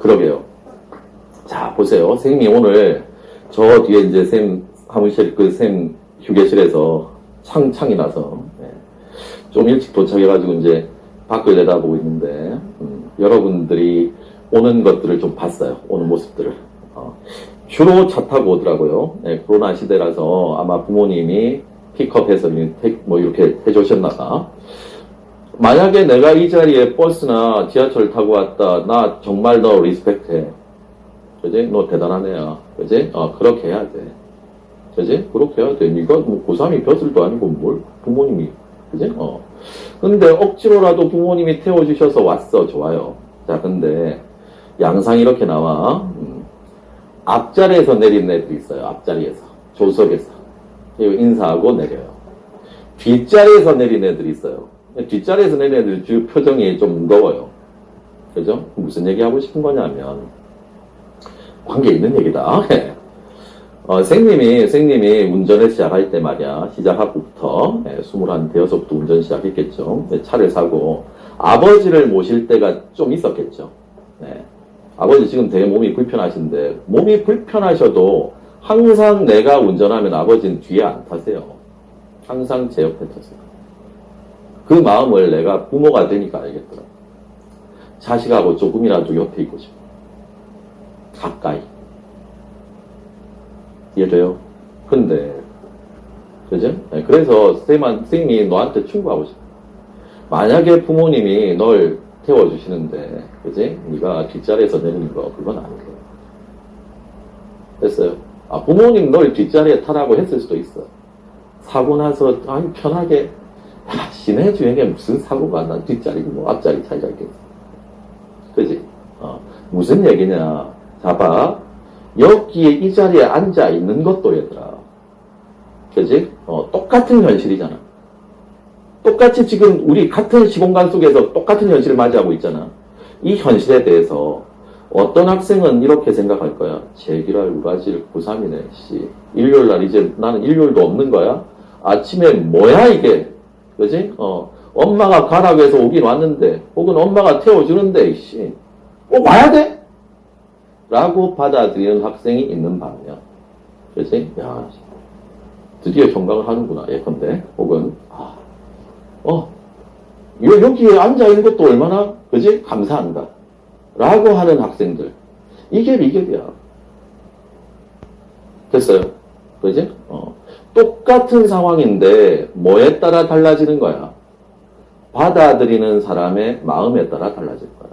그러게요. 자, 보세요. 선생님이 오늘 저 뒤에 이제 쌤 사무실, 그 쌤 휴게실에서 창, 창이 나서, 네. 좀 일찍 도착해가지고 이제 밖을 내다보고 있는데, 음, 여러분들이 오는 것들을 좀 봤어요. 오는 모습들을. 어, 주로 차 타고 오더라고요. 네, 코로나 시대라서 아마 부모님이 픽업해서 택- 뭐 이렇게 해주셨나봐. 만약에 내가 이 자리에 버스나 지하철 타고 왔다, 나 정말 너 리스펙트해. 그지? 너 대단한 애야. 그지? 어, 그렇게 해야 돼. 그지? 그렇게 해야 돼. 니가 뭐 고3이 벼슬도 아니고 뭘 부모님이. 그지? 어. 근데 억지로라도 부모님이 태워주셔서 왔어. 좋아요. 자, 근데 양상이 이렇게 나와. 음. 앞자리에서 내린 애들이 있어요. 앞자리에서. 조석에서. 인사하고 내려요. 뒷자리에서 내린 애들이 있어요. 뒷자리에서 내린 애들 주 표정이 좀 무거워요. 그죠? 무슨 얘기 하고 싶은 거냐면, 관계 있는 얘기다. 어, 생님이, 생님이 운전을 시작할 때 말이야, 시작하고부터, 예, 스물한 대여섯부터 운전 시작했겠죠. 네, 차를 사고, 아버지를 모실 때가 좀 있었겠죠. 네. 아버지 지금 되게 몸이 불편하신데, 몸이 불편하셔도 항상 내가 운전하면 아버지는 뒤에 안 타세요. 항상 제 옆에 타세요. 그 마음을 내가 부모가 되니까 알겠더라. 자식하고 조금이라도 옆에 있고 싶어. 가까이. 이해돼요? 근데, 그죠? 네, 그래서 쌤한, 쌤이 너한테 충고하고 싶어. 만약에 부모님이 널 태워주시는데, 그지? 네가 뒷자리에서 내리는 거, 그건 안 돼. 됐어요? 아, 부모님 널 뒷자리에 타라고 했을 수도 있어. 사고 나서, 아니, 편하게, 야, 시내 주행에 무슨 사고가 난 뒷자리고 뭐 앞자리 차이가 있겠어. 그지? 어, 무슨 얘기냐. 자, 봐. 여기에 이 자리에 앉아 있는 것도 얘들아. 그지? 어, 똑같은 현실이잖아. 똑같이 지금 우리 같은 시공간 속에서 똑같은 현실을 맞이하고 있잖아. 이 현실에 대해서 어떤 학생은 이렇게 생각할 거야. 제기랄 우라질 고3이네, 씨. 일요일 날 이제 나는 일요일도 없는 거야? 아침에 뭐야, 이게? 그지? 어, 엄마가 가라고 해서 오긴 왔는데, 혹은 엄마가 태워주는데, 씨. 꼭 와야 돼? 라고 받아들이는 학생이 있는 반면, 그지? 야, 드디어 경각을 하는구나, 예컨대. 혹은, 아, 어, 여- 여기에 앉아있는 것도 얼마나, 그지? 감사한다. 라고 하는 학생들. 이게 미ገብ이야. 됐어요. 그지? 어. 똑같은 상황인데, 뭐에 따라 달라지는 거야? 받아들이는 사람의 마음에 따라 달라질 거야.